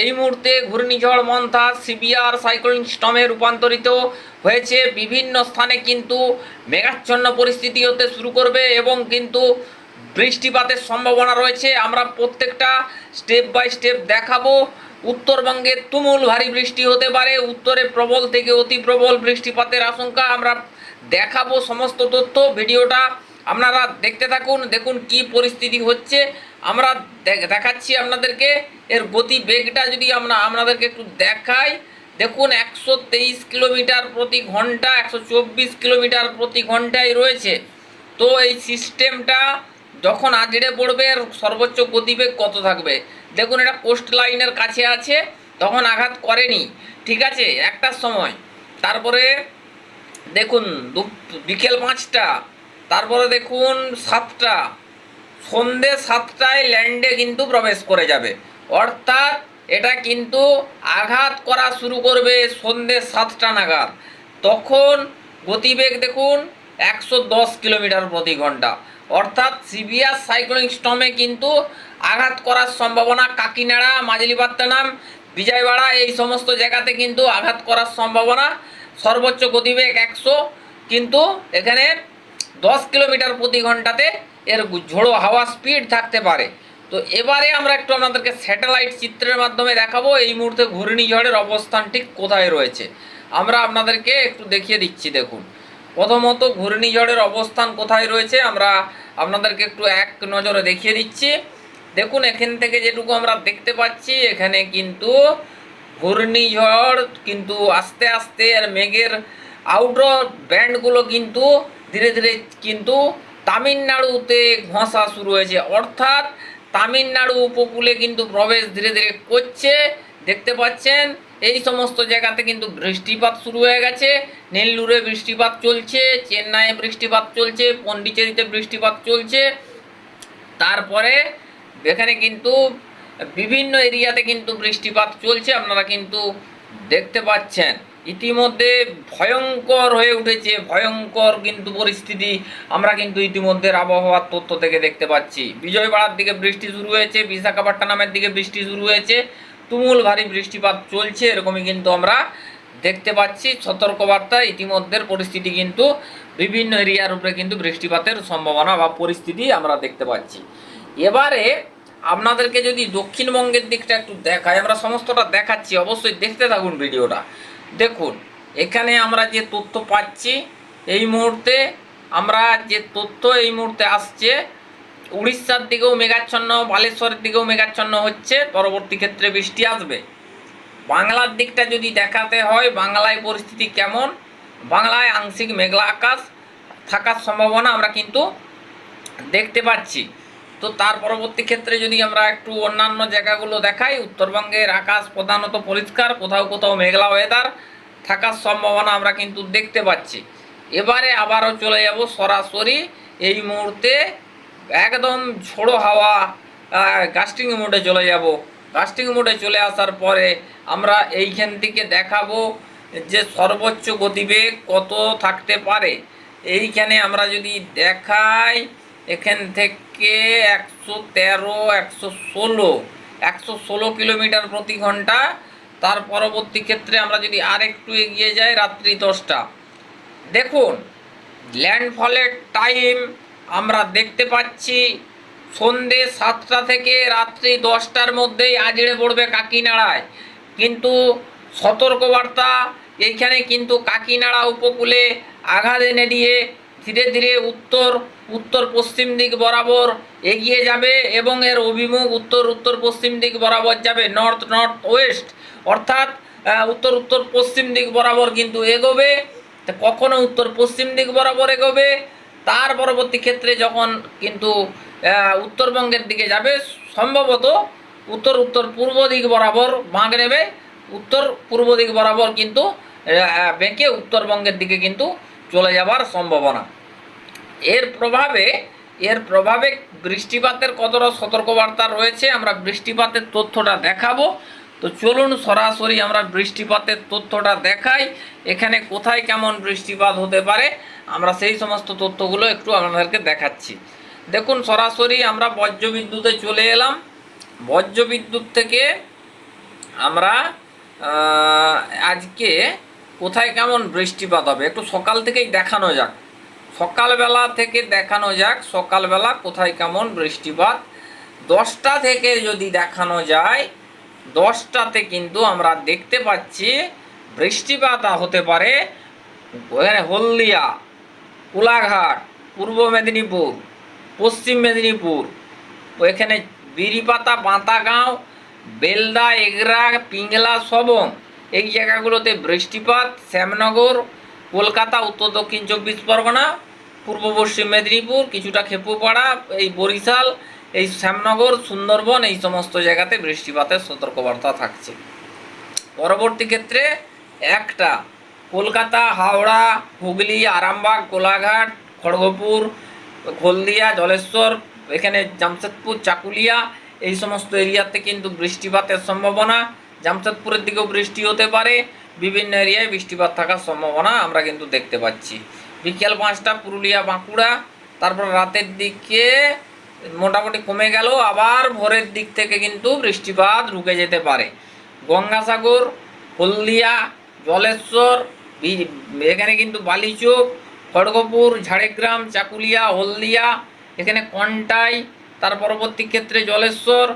এই মুহূর্তে ঘূর্ণিঝড় মন্থা সিবিআর সাইক্লোনিক স্টমে রূপান্তরিত হয়েছে। বিভিন্ন স্থানে কিন্তু মেঘাচ্ছন্ন পরিস্থিতি হতে শুরু করবে এবং কিন্তু বৃষ্টিপাতের সম্ভাবনা রয়েছে। আমরা প্রত্যেকটা স্টেপ বাই স্টেপ দেখাবো। উত্তরবঙ্গে তুমুল ভারী বৃষ্টি হতে পারে। উত্তরে প্রবল থেকে অতি প্রবল বৃষ্টিপাতের আশঙ্কা আমরা দেখাবো সমস্ত তথ্য। ভিডিওটা আপনারা দেখতে থাকুন, দেখুন কি পরিস্থিতি হচ্ছে। আমরা দেখ- দেখাচ্ছি আপনাদেরকে, এর গতি বেগটা যদি আমরা, আপনাদেরকে একটু দেখাই, দেখুন একশো তেইশ কিলোমিটার প্রতি ঘণ্টা, একশো চব্বিশ কিলোমিটার প্রতি ঘন্টায় রয়েছে। তো এই সিস্টেমটা যখন আজড়ে পড়বে সর্বোচ্চ গতিবেগ কত থাকবে? দেখুন এটা কোস্ট লাইনের কাছে আছে, তখন আঘাত করেনি। ঠিক আছে একটার সময়। তারপরে দেখুন বিকেল পাঁচটা, তারপরে দেখুন সাতটা সন্ধে সাতটায় ল্যান্ডে কিন্তু প্রবেশ করে যাবে। অর্থাৎ এটা কিন্তু আঘাত করা শুরু করবে সন্ধে সাতটা নাগাদ। তখন গতিবেগ দেখুন, একশো দশ কিলোমিটার প্রতি ঘণ্টা। অর্থাৎ সিভিয়ার সাইক্লোনিক স্টমে কিন্তু আঘাত করার সম্ভাবনা কাকিনাড়া মাঝিলিপাত্তানাম বিজয়বাড়া এই সমস্ত জায়গাতে কিন্তু আঘাত করার সম্ভাবনা। সর্বোচ্চ গতিবেগ একশো, কিন্তু এখানে দশ কিলোমিটার প্রতি ঘন্টাতে এর ঝোড়ো হাওয়া স্পিড থাকতে পারে। তো এবারে আমরা একটু আপনাদেরকে স্যাটেলাইট চিত্রের মাধ্যমে দেখাবো, এই মুহূর্তে ঘূর্ণিঝড়ের অবস্থান ঠিক কোথায় রয়েছে। আমরা আপনাদেরকে একটু দেখিয়ে দিচ্ছি, দেখুন। প্রথমত ঘূর্ণিঝড়ের অবস্থান কোথায় রয়েছে, আমরা আপনাদেরকে একটু এক নজরে দেখিয়ে দিচ্ছি। দেখুন, এখান থেকে যেটুকু আমরা দেখতে পাচ্ছি, এখানে কিন্তু ঘূর্ণিঝড় কিন্তু আস্তে আস্তে আর মেঘের আউটডোর ব্যান্ডগুলো কিন্তু ধীরে ধীরে কিন্তু তামিলনাড়ুতে ঘষা শুরু হয়েছে। অর্থাৎ তামিলনাড়ু উপকূলে কিন্তু প্রবেশ ধীরে ধীরে করছে। দেখতে পাচ্ছেন, এই সমস্ত জায়গাতে কিন্তু বৃষ্টিপাত শুরু হয়ে গেছে। নেল্লুরে বৃষ্টিপাত চলছে, চেন্নাইয়ে বৃষ্টিপাত চলছে, পন্ডিচেরিতে বৃষ্টিপাত চলছে। তারপরে এখানে কিন্তু বিভিন্ন এরিয়াতে কিন্তু বৃষ্টিপাত চলছে, আপনারা কিন্তু দেখতে পাচ্ছেন। ইতিমধ্যে ভয়ঙ্কর হয়ে উঠেছে, ভয়ঙ্কর কিন্তু পরিস্থিতি আমরা কিন্তু ইতিমধ্যে আবহাওয়ার তথ্য থেকে দেখতে পাচ্ছি। বিজয়বাড়ার দিকে বৃষ্টি শুরু হয়েছে, বিশাখাপট্টনমের দিকে বৃষ্টি শুরু হয়েছে, তুমুল ভারী বৃষ্টিপাত চলছে, এরকমই কিন্তু আমরা দেখতে পাচ্ছি। সতর্কবার্তা ইতিমধ্যে পরিস্থিতি কিন্তু বিভিন্ন এরিয়ার উপরে কিন্তু বৃষ্টিপাতের সম্ভাবনা বা পরিস্থিতি আমরা দেখতে পাচ্ছি। এবারে আপনাদেরকে যদি দক্ষিণবঙ্গের দিকটা একটু দেখায় আমরা সমস্তটা দেখাচ্ছি, অবশ্যই দেখতে থাকুন ভিডিওটা। দেখুন, এখানে আমরা যে তথ্য পাচ্ছি, এই মুহূর্তে আমরা যে তথ্য এই মুহূর্তে আসছে, উড়িষ্যার দিকেও মেঘাচ্ছন্ন, বালেশ্বরের দিকেও মেঘাচ্ছন্ন হচ্ছে, পরবর্তী ক্ষেত্রে বৃষ্টি আসবে। বাংলার দিকটা যদি দেখাতে হয়, বাংলায় পরিস্থিতি কেমন? বাংলায় আংশিক মেঘলা আকাশ থাকার সম্ভাবনা আমরা কিন্তু দেখতে পাচ্ছি। তো তার পরবর্তী ক্ষেত্রে যদি আমরা একটু অন্যান্য জায়গাগুলো দেখাই, উত্তরবঙ্গের আকাশ প্রধানত পরিষ্কার, কোথাও কোথাও মেঘলা ওয়েদার থাকার সম্ভাবনা আমরা কিন্তু দেখতে পাচ্ছি। এবারে আবারও চলে যাব সরাসরি এই মুহূর্তে একদম ঝোড়ো হাওয়া গাস্টিং মোডে চলে যাব। গাস্টিং মোডে চলে আসার পরে আমরা এইখান থেকে দেখাবো যে সর্বোচ্চ গতিবেগ কত থাকতে পারে। এইখানে আমরা যদি দেখাই এখান থেকে একশো তেরো, একশো ষোলো একশো ষোলো কিলোমিটার প্রতি ঘণ্টা। তার পরবর্তী ক্ষেত্রে আমরা যদি আর একটু এগিয়ে যাই, রাত্রি দশটা। দেখুন ল্যান্ডফলের টাইম আমরা দেখতে পাচ্ছি, সন্ধে সাতটা থেকে রাত্রি দশটার মধ্যেই আজড়ে পড়বে কাকিনাড়ায়। কিন্তু সতর্কবার্তা, এইখানে কিন্তু কাকিনাড়া উপকূলে আঘাত এনে দিয়ে ধীরে ধীরে উত্তর উত্তর পশ্চিম দিক বরাবর এগিয়ে যাবে এবং এর অভিমুখ উত্তর উত্তর পশ্চিম দিক বরাবর যাবে নর্থ নর্থ ওয়েস্ট। অর্থাৎ উত্তর উত্তর পশ্চিম দিক বরাবর কিন্তু এগোবে। কখনো উত্তর পশ্চিম দিক বরাবর এগোবে? তার পরবর্তী ক্ষেত্রে যখন কিন্তু উত্তরবঙ্গের দিকে যাবে, সম্ভবত উত্তর উত্তর পূর্ব দিক বরাবর বাঁক নেবে। উত্তর পূর্ব দিক বরাবর কিন্তু বেঁকে উত্তরবঙ্গের দিকে কিন্তু চলে যাবার সম্ভাবনা। এর প্রভাবে এর প্রভাবে বৃষ্টিপাতের কতটা সতর্কবার্তা রয়েছে, আমরা বৃষ্টিপাতের তথ্যটা দেখাবো। তো চলুন সরাসরি আমরা বৃষ্টিপাতের তথ্যটা দেখাই, এখানে কোথায় কেমন বৃষ্টিপাত হতে পারে, আমরা সেই সমস্ত তথ্যগুলো একটু আপনাদেরকে দেখাচ্ছি। দেখুন, সরাসরি আমরা বজ্রবিদ্যুতে চলে এলাম। বজ্রবিদ্যুৎ থেকে আমরা আজকে কোথায় কেমন বৃষ্টিপাত হবে? একটু সকাল থেকেই দেখানো যাক। সকালবেলা থেকে দেখানো যাক, সকালবেলা কোথায় কেমন বৃষ্টিপাত দশটা থেকে যদি দেখানো যায়, দশটাতে কিন্তু আমরা দেখতে পাচ্ছি বৃষ্টিপাত হতে পারে হলদিয়া, কোলাঘাট, পূর্ব মেদিনীপুর, পশ্চিম মেদিনীপুর ওইখানে বিড়িপাতা বাঁতাগাঁও বেলদা, এগরা, পিংলা, সবং এই জায়গাগুলোতে বৃষ্টিপাত, শ্যামনগর, কলকাতা, উত্তর দক্ষিণ চব্বিশ পরগনা পূর্ব পশ্চিম মেদিনীপুর, কিছুটা খেপুপাড়া, এই বরিশাল, এই শ্যামনগর, সুন্দরবন, এই সমস্ত জায়গাতে বৃষ্টিপাতের সতর্কবার্তা থাকছে। পরবর্তী ক্ষেত্রে একটা, কলকাতা, হাওড়া, হুগলি, আরামবাগ, কোলাঘাট, খড়গপুর, হলদিয়া, জলেশ্বর, এখানে জামশেদপুর, চাকুলিয়া, এই সমস্ত এরিয়াতে কিন্তু বৃষ্টিপাতের সম্ভাবনা। জামশেদপুরের দিকেও বৃষ্টি হতে পারে, বিভিন্ন এরিয়ায় বৃষ্টিপাত থাকার সম্ভাবনা আমরা কিন্তু দেখতে পাচ্ছি। বিকেল পাঁচটা, পুরুলিয়া, বাঁকুড়া, তারপর রাতের দিকে মোটামুটি কমে গেল, আবার ভোরের দিক থেকে কিন্তু বৃষ্টিপাত ঢুকে যেতে পারে। গঙ্গাসাগর, হলদিয়া জলেশ্বর এখানে কিন্তু বালিচোক, খড়গপুর, ঝাড়গ্রাম, চাকুলিয়া, হলদিয়া, এখানে কন্টাই, তার পরবর্তী ক্ষেত্রে জলেশ্বর,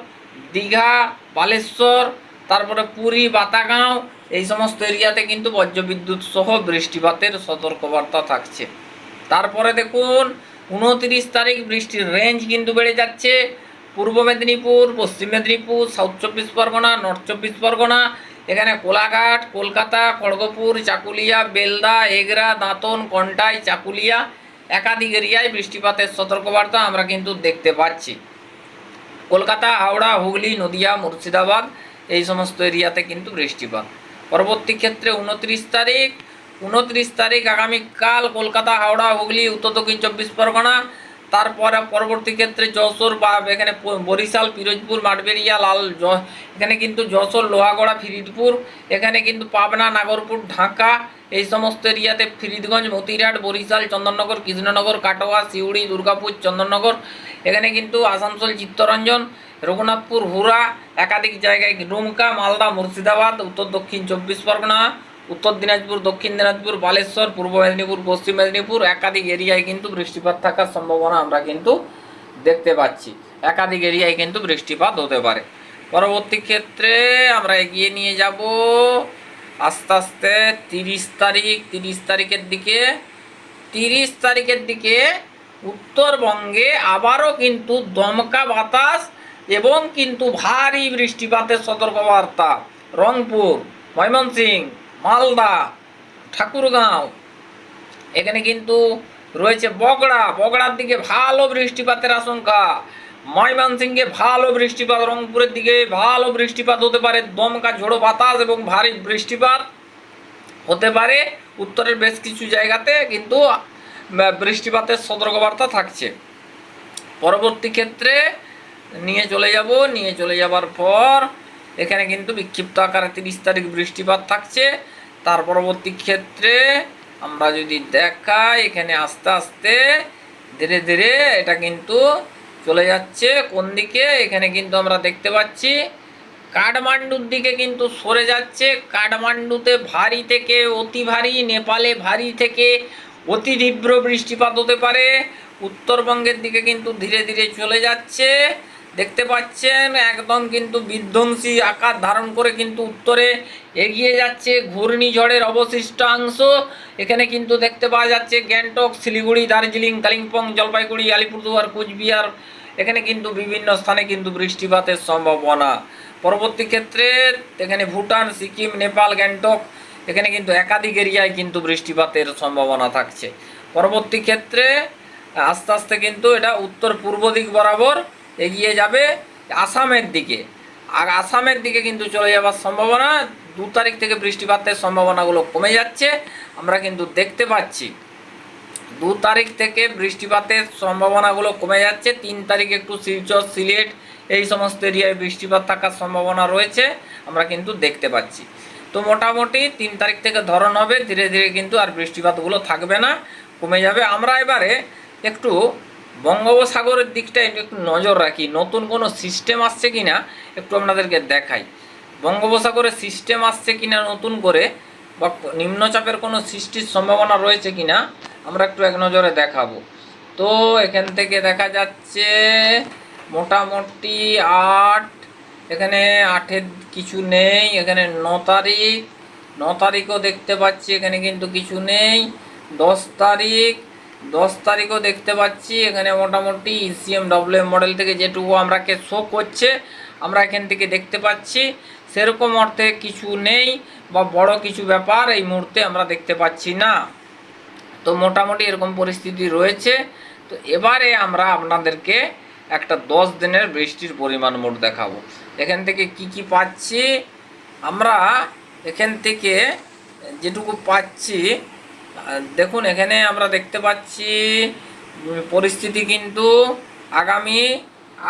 দীঘা, বালেশ্বর, তারপরে পুরী, বাতাগাঁও এই সমস্ত এরিয়াতে কিন্তু বজ্রবিদ্যুৎ সহ বৃষ্টিপাতের সতর্কবার্তা থাকছে। তারপরে দেখুন, উনত্রিশ তারিখ বৃষ্টির রেঞ্জ কিন্তু বেড়ে যাচ্ছে। পূর্ব মেদিনীপুর, পশ্চিম মেদিনীপুর সাউথ চব্বিশ পরগনা নর্থ চব্বিশ পরগনা, এখানে কোলাঘাট, কলকাতা, খড়গপুর, চাকুলিয়া, বেলদা, এগরা, দাঁতন, কন্টাই, চাকুলিয়া একাধিক এরিয়ায় বৃষ্টিপাতের সতর্কবার্তা আমরা কিন্তু দেখতে পাচ্ছি। কলকাতা, হাওড়া, হুগলি, নদিয়া, মুর্শিদাবাদ এই সমস্ত এরিয়াতে কিন্তু বৃষ্টিপাত। পরবর্তী ক্ষেত্রে উনত্রিশ তারিখ। উনত্রিশ তারিখ আগামীকাল কলকাতা, হাওড়া, হুগলি, উত্তর, দক্ষিণ চব্বিশ পরগনা। তারপরে পরবর্তী ক্ষেত্রে যশোর বা এখানে বরিশাল, পিরোজপুর মাঠবেড়িয়া লাল এখানে কিন্তু যশোর, লোহাগড়া, ফিরিদপুর। এখানে কিন্তু পাবনা, নাগরপুর, ঢাকা। এই সমস্ত এরিয়াতে ফিরিদগঞ্জ, মতিরহাট, বরিশাল, চন্দননগর, কৃষ্ণনগর, কাটোয়া, সিউড়ি, দুর্গাপুর, চন্দননগর। এখানে কিন্তু আসানসোল, চিত্তরঞ্জন। রঘুনাথপুর হুরা একাধিক জায়গায় ডুমকা মালদা, মুর্শিদাবাদ, উত্তর দক্ষিণ চব্বিশ পরগনা, উত্তর দিনাজপুর, দক্ষিণ দিনাজপুর, বালেশ্বর, পূর্ব মেদিনীপুর, পশ্চিম মেদিনীপুর, একাধিক এরিয়ায় কিন্তু বৃষ্টিপাত থাকার সম্ভাবনা আমরা কিন্তু দেখতে পাচ্ছি। একাধিক এরিয়ায় কিন্তু বৃষ্টিপাত হতে পারে। পরবর্তী ক্ষেত্রে আমরা এগিয়ে নিয়ে যাব আস্তে আস্তে তিরিশ তারিখ, তিরিশ তারিখের দিকে। তিরিশ তারিখের দিকে উত্তরবঙ্গে আবারও কিন্তু দমকা বাতাস এবং কিন্তু ভারী বৃষ্টিপাতের সতর্কবার্তা। রংপুর ময়মনসিংহ মালদা, ঠাকুরগাঁও। এখানে কিন্তু রয়েছে বগড়া। বগড়ার দিকে ভালো বৃষ্টিপাতের আশঙ্কা। ময়মনসিংহে ভালো বৃষ্টিপাত, রংপুরের দিকে ভালো বৃষ্টিপাত হতে পারে। দমকা, ঝোড়ো বাতাস এবং ভারী বৃষ্টিপাত হতে পারে। উত্তরের বেশ কিছু জায়গাতে কিন্তু বৃষ্টিপাতের সতর্কবার্তা থাকছে। পরবর্তী ক্ষেত্রে নিয়ে চলে যাব, নিয়ে চলে যাবার পর এখানে কিন্তু বিক্ষিপ্ত আকারে তিরিশ তারিখ বৃষ্টিপাত থাকছে। তার পরবর্তী ক্ষেত্রে আমরা যদি দেখাই, এখানে আস্তে আস্তে ধীরে ধীরে এটা কিন্তু চলে যাচ্ছে। কোন দিকে? এখানে কিন্তু আমরা দেখতে পাচ্ছি, কাঠমান্ডুর দিকে কিন্তু সরে যাচ্ছে। কাঠমান্ডুতে ভারী থেকে অতি ভারী, নেপালে ভারী থেকে অতি তীব্র বৃষ্টিপাত হতে পারে। উত্তরবঙ্গের দিকে কিন্তু ধীরে ধীরে চলে যাচ্ছে। দেখতে পাচ্ছেন, একদম কিন্তু বিধ্বংসী আকার ধারণ করে কিন্তু উত্তরে এগিয়ে যাচ্ছে ঘূর্ণিঝড়ের অবশিষ্টাংশ। এখানে কিন্তু দেখতে পাওয়া যাচ্ছে গ্যাংটক, শিলিগুড়ি, দার্জিলিং, কালিম্পং, জলপাইগুড়ি, আলিপুরদুয়ার, কুচবিহার। এখানে কিন্তু বিভিন্ন স্থানে কিন্তু বৃষ্টিপাতের সম্ভাবনা। পরবর্তী ক্ষেত্রে এখানে ভুটান, সিকিম, নেপাল, গ্যাংটক, এখানে কিন্তু একাধিক এরিয়ায় কিন্তু বৃষ্টিপাতের সম্ভাবনা থাকছে। পরবর্তী ক্ষেত্রে আস্তে আস্তে কিন্তু এটা উত্তর পূর্ব দিক বরাবর এগিয়ে যাবে আসামের দিকে। আর আসামের দিকে কিন্তু চলে যাওয়ার সম্ভাবনা, দু তারিখ থেকে বৃষ্টিপাতের সম্ভাবনাগুলো কমে যাচ্ছে, আমরা কিন্তু দেখতে পাচ্ছি। দু তারিখ থেকে বৃষ্টিপাতের সম্ভাবনাগুলো কমে যাচ্ছে, তিন তারিখ একটু শিলচর, সিলেট, এই সমস্ত এরিয়ায় বৃষ্টিপাত থাকার সম্ভাবনা রয়েছে, আমরা কিন্তু দেখতে পাচ্ছি। তো মোটামুটি তিন তারিখ থেকে ধরন হবে, ধীরে ধীরে কিন্তু আর বৃষ্টিপাতগুলো থাকবে না, কমে যাবে। আমরা এবারে একটু বঙ্গোপসাগরের দিকটা একটু নজর রাখি। নতুন কোনো সিস্টেম আসছে কি না একটু আপনাদেরকে দেখাই। বঙ্গোপসাগরে সিস্টেম আসছে কিনা, নতুন করে বা নিম্নচাপের কোনো সৃষ্টির সম্ভাবনা রয়েছে কিনা, আমরা একটু এক নজরে দেখাবো। তো এখান থেকে দেখা যাচ্ছে মোটামুটি আট, এখানে আটের কিছু নেই, এখানে ন তারিখ, ন তারিখও দেখতে পাচ্ছি, এখানে কিন্তু কিছু নেই। দশ তারিখ দশ তারিখও দেখতে পাচ্ছি। এখানে মোটামুটি ইসিএম ডব্লিউএম মডেল থেকে যেটুকু আমরাকে শো করছে, আমরা এখান থেকে দেখতে পাচ্ছি। সেরকম অর্থে কিছু নেই বা বড় কিছু ব্যাপার এই মুহূর্তে আমরা দেখতে পাচ্ছি না। তো মোটামুটি এরকম পরিস্থিতি রয়েছে। তো এবারে আমরা আপনাদেরকে একটা দশ দিনের বৃষ্টির পরিমাণ মোট দেখাবো। এখান থেকে কি কি পাচ্ছি? আমরা এখান থেকে যেটুকু পাচ্ছি দেখুন, এখানে আমরা দেখতে পাচ্ছি পরিস্থিতি কিন্তু আগামী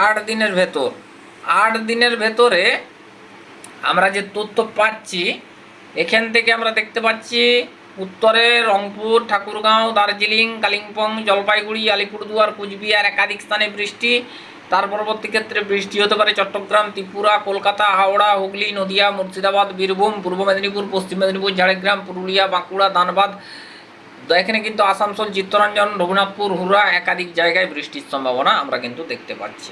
আট দিনের ভেতর। আট দিনের ভেতরে আমরা যে তথ্য পাচ্ছি, এখান থেকে আমরা দেখতে পাচ্ছি, উত্তরে রংপুর, ঠাকুরগাঁও, দার্জিলিং, কালিম্পং, জলপাইগুড়ি, আলিপুরদুয়ার, কুচবিহার, একাধিক স্থানে বৃষ্টি। তার পরবর্তী ক্ষেত্রে বৃষ্টি হতে পারে চট্টগ্রাম, ত্রিপুরা, কলকাতা, হাওড়া, হুগলি, নদিয়া, মুর্শিদাবাদ, বীরভূম, পূর্ব মেদিনীপুর, পশ্চিম মেদিনীপুর, ঝাড়গ্রাম, পুরুলিয়া, বাঁকুড়া, ধানবাদ তো এখানে কিন্তু আসানসোল, চিত্তরঞ্জন, রঘুনাথপুর হুরা একাধিক জায়গায় বৃষ্টির সম্ভাবনা আমরা কিন্তু দেখতে পাচ্ছি।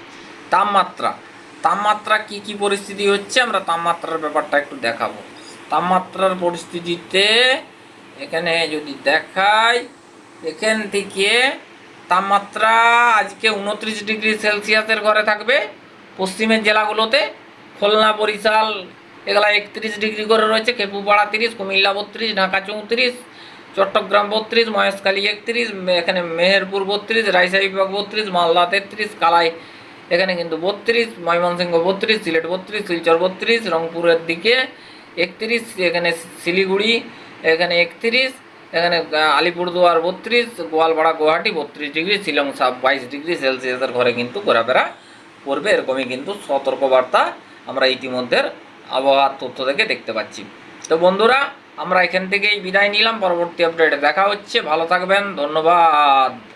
তাপমাত্রা তাপমাত্রা কি কি পরিস্থিতি হচ্ছে আমরা তাপমাত্রার ব্যাপারটা একটু দেখাবো। তাপমাত্রার পরিস্থিতিতে এখানে যদি দেখাই, এখান থেকে তাপমাত্রা আজকে উনত্রিশ ডিগ্রি সেলসিয়াসের ঘরে থাকবে। পশ্চিমের জেলাগুলোতে খুলনা, বরিশাল, এগুলা একত্রিশ ডিগ্রি করে রয়েছে। খেপুপাড়া তিরিশ, কুমিল্লা বত্রিশ, ঢাকা চৌত্রিশ চট্টগ্রাম বত্রিশ, মহেশখালী একত্রিশ, এখানে মেহেরপুর বত্রিশ, রাজশাহী বিভাগ বত্রিশ, মালদা তেত্রিশ, কালাই এখানে কিন্তু বত্রিশ, ময়মনসিংহ বত্রিশ, সিলেট বত্রিশ, শিলচর বত্রিশ, রংপুরের দিকে একত্রিশ, এখানে শিলিগুড়ি এখানে একত্রিশ, এখানে আলিপুরদুয়ার বত্রিশ, গোয়ালপাড়া গুয়াহাটি বত্রিশ ডিগ্রি, শিলং সাব বাইশ ডিগ্রি সেলসিয়াসের ঘরে কিন্তু ঘোরাফেরা করবে, এরকমই কিন্তু সতর্কবার্তা আমরা ইতিমধ্যে আবহাওয়ার তথ্য থেকে দেখতে পাচ্ছি। তো বন্ধুরা আমরা এখান থেকেই বিদায় নিলাম। পরবর্তী আপডেটে দেখা হচ্ছে। ভালো থাকবেন। ধন্যবাদ।